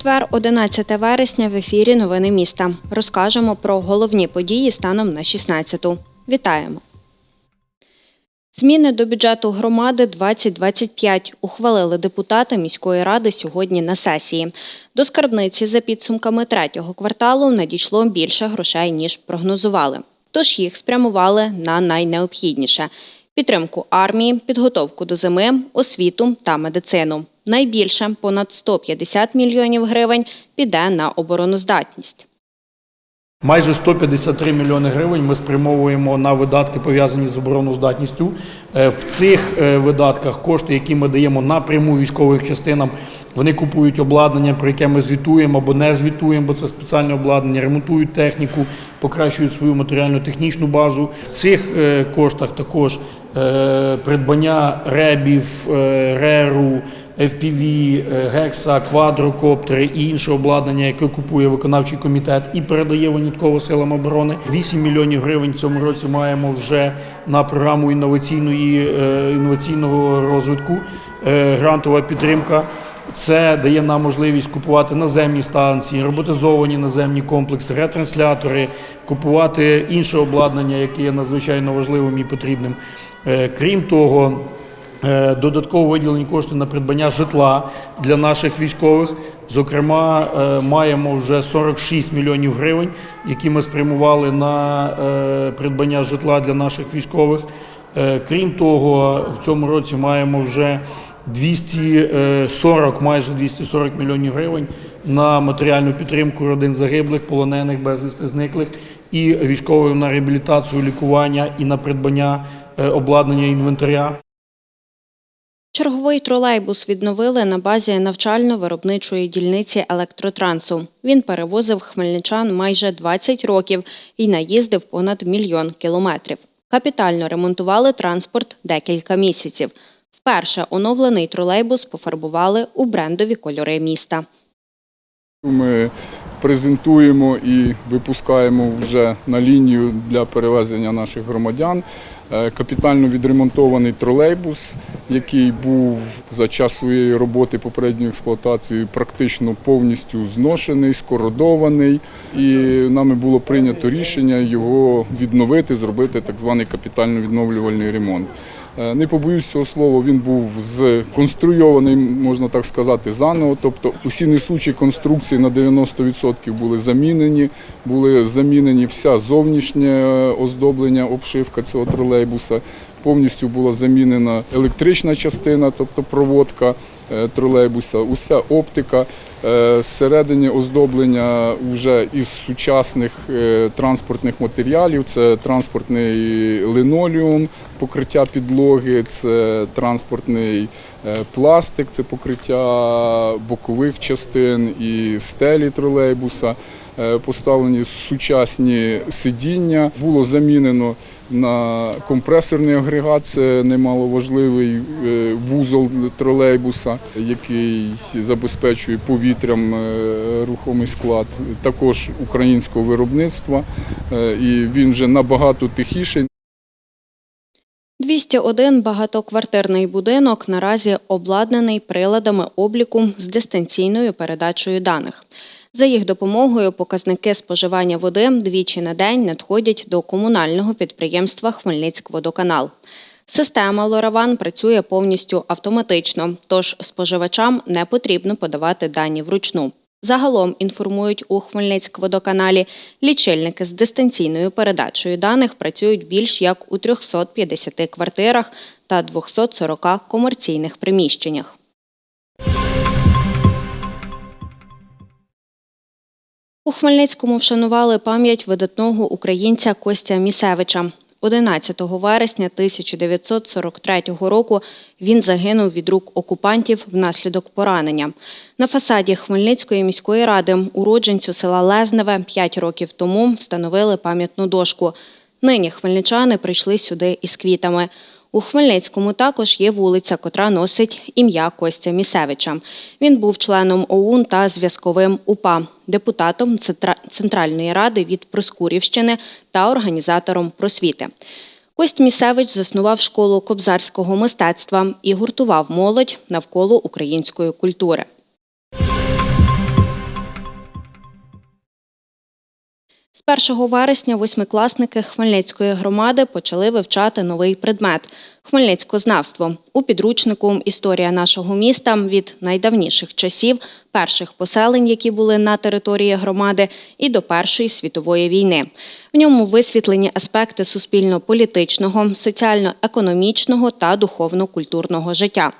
четвер, 11 вересня, в ефірі Новини міста. Розкажемо про головні події станом на 16-ту. Вітаємо! Зміни до бюджету громади 2025 ухвалили депутати міської ради сьогодні на сесії. До скарбниці за підсумками третього кварталу надійшло більше грошей, ніж прогнозували. Тож їх спрямували на найнеобхідніше підтримку армії, підготовку до зими, освіту та медицину. Найбільше понад 150 мільйонів гривень піде на обороноздатність. Майже 153 мільйони гривень ми спрямовуємо на видатки, пов'язані з обороноздатністю. Е, В цих е, видатках кошти, які ми даємо напряму військовим частинам, вони купують обладнання, про яке ми звітуємо або не звітуємо, бо це спеціальне обладнання, ремонтують техніку, покращують свою матеріально-технічну базу. В цих е, коштах також придбання ребів, е, реру, FPV, е, гекса, квадрокоптери і інше обладнання, яке купує виконавчий комітет і передає винятково силам оборони. 8 мільйонів гривень в цьому році маємо вже на програму інноваційної е, інноваційного розвитку. Е, Грантова підтримка. Це дає нам можливість купувати наземні станції, роботизовані наземні комплекси, ретранслятори, купувати інше обладнання, яке є надзвичайно важливим і потрібним. Е, Крім того, Е, Додатково виділені кошти на придбання житла для наших військових. Зокрема, е, маємо вже 46 мільйонів гривень, які ми спрямували на придбання житла для наших військових. Крім того, в цьому році маємо вже 240, майже 240 мільйонів гривень на матеріальну підтримку родин загиблих, полонених, безвісти зниклих і військових на реабілітацію, лікування і на придбання е, обладнання інвентаря. Черговий тролейбус відновили на базі навчально-виробничої дільниці електротрансу. Він перевозив хмельничан майже 20 років і наїздив понад мільйон кілометрів. Капітально ремонтували транспорт декілька місяців. Вперше оновлений тролейбус пофарбували у брендові кольори міста. Ми презентуємо і випускаємо вже на лінію для перевезення наших громадян е, капітально відремонтований тролейбус, який був за час своєї роботи попередньої експлуатації практично повністю зношений, скородований. І нами було прийнято рішення його відновити, зробити так званий капітально відновлювальний ремонт. Е, Не побоюсь цього слова, він був сконструйований, можна так сказати, заново. Тобто усі несучі конструкції на 90% були замінені, були замінені вся зовнішнє оздоблення, обшивка цього тролейбуса. Повністю була замінена електрична частина, тобто проводка е, тролейбуса, уся оптика. Всередині Зсередині оздоблення вже із сучасних е, транспортних матеріалів. Це транспортний линоліум, покриття підлоги, це транспортний е, пластик, це покриття бокових частин і стелі тролейбуса. Е, Поставлені сучасні сидіння. Було замінено на компресорний агрегат, це немаловажливий е, вузол тролейбуса, який забезпечує повітрям е, рухомий склад, також українського виробництва. І він вже набагато тихіший. 201 багатоквартирний будинок наразі обладнаний приладами обліку з дистанційною передачею даних. За їх допомогою показники споживання води двічі на день надходять до комунального підприємства Хмельницькводоканал. Система Лораван працює повністю автоматично, тож споживачам не потрібно подавати дані вручну. Загалом інформують у Хмельницькводоканалі, лічильники з дистанційною передачею даних працюють більш як у 350 квартирах та 240 комерційних приміщеннях. У Хмельницькому вшанували пам'ять видатного українця Костя Місевича. 11 вересня 1943 року він загинув від рук окупантів внаслідок поранення. На фасаді Хмельницької міської ради уродженцю села Лезневе 5 років тому встановили пам'ятну дошку. Нині хмельничани прийшли сюди із квітами. У Хмельницькому також є вулиця, котра носить ім'я Костя Місевича. Він був членом ОУН та зв'язковим УПА, депутатом Центральної ради від Проскурівщини та організатором просвіти. Кость Місевич заснував школу кобзарського мистецтва і гуртував молодь навколо української культури. З 1 вересня восьмикласники Хмельницької громади почали вивчати новий предмет хмельницькознавство у підручнику Історія нашого міста від найдавніших часів, перших поселень, які були на території громади, і до Першої світової війни. В ньому висвітлені аспекти суспільно-політичного, соціально-економічного та духовно-культурного життя.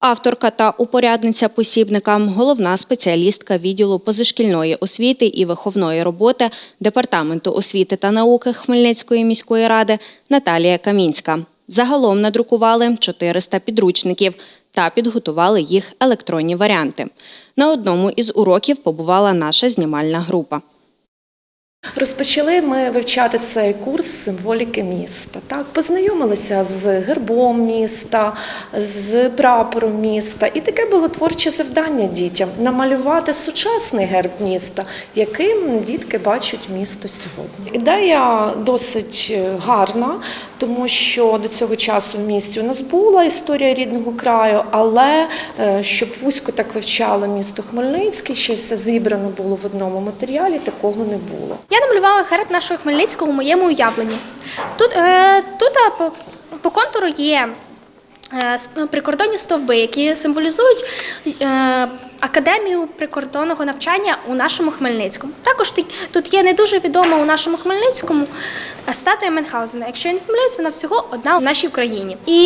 Авторка та упорядниця посібника, головна спеціалістка відділу позашкільної освіти і виховної роботи Департаменту освіти та науки Хмельницької міської ради Наталія Камінська. Загалом надрукували 400 підручників та підготували їх електронні варіанти. На одному із уроків побувала наша знімальна група. Розпочали ми вивчати цей курс символіки міста. Так, познайомилися з гербом міста, з прапором міста. І таке було творче завдання дітям намалювати сучасний герб міста, яким дітки бачать місто сьогодні. Ідея досить гарна, тому що до цього часу в місті у нас була історія рідного краю, але е, щоб вузько так вивчало місто Хмельницький, ще все зібрано було в одному матеріалі, такого не було. Я намалювала герб нашого Хмельницького у моєму уявленні. Тут, е, тут е, по, по контуру є е, ну, прикордонні стовби, які символізують е, академію прикордонного навчання у нашому Хмельницькому. Також тут, є не дуже відома у нашому Хмельницькому е, статуя Менхаузена. Якщо я не помиляюсь, вона всього одна в нашій Україні. І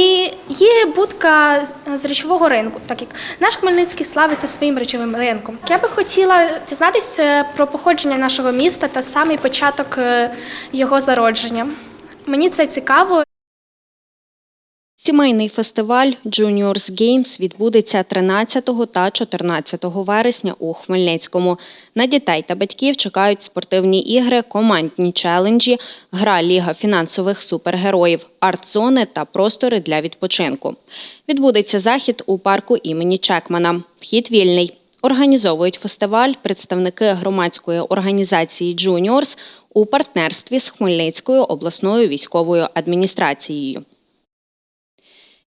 є будка з- речового ринку, так як наш Хмельницький славиться своїм речовим ринком. Я би хотіла дізнатися про походження нашого міста та самий початок е, його зародження. Мені це цікаво. Сімейний фестиваль Juniors Games відбудеться 13 та 14 вересня у Хмельницькому. На дітей та батьків чекають спортивні ігри, командні челенджі, гра Ліга фінансових супергероїв, арт-зони та простори для відпочинку. Відбудеться захід у парку імені Чекмана. Вхід вільний. Організовують фестиваль представники громадської організації Juniors у партнерстві з Хмельницькою обласною військовою адміністрацією.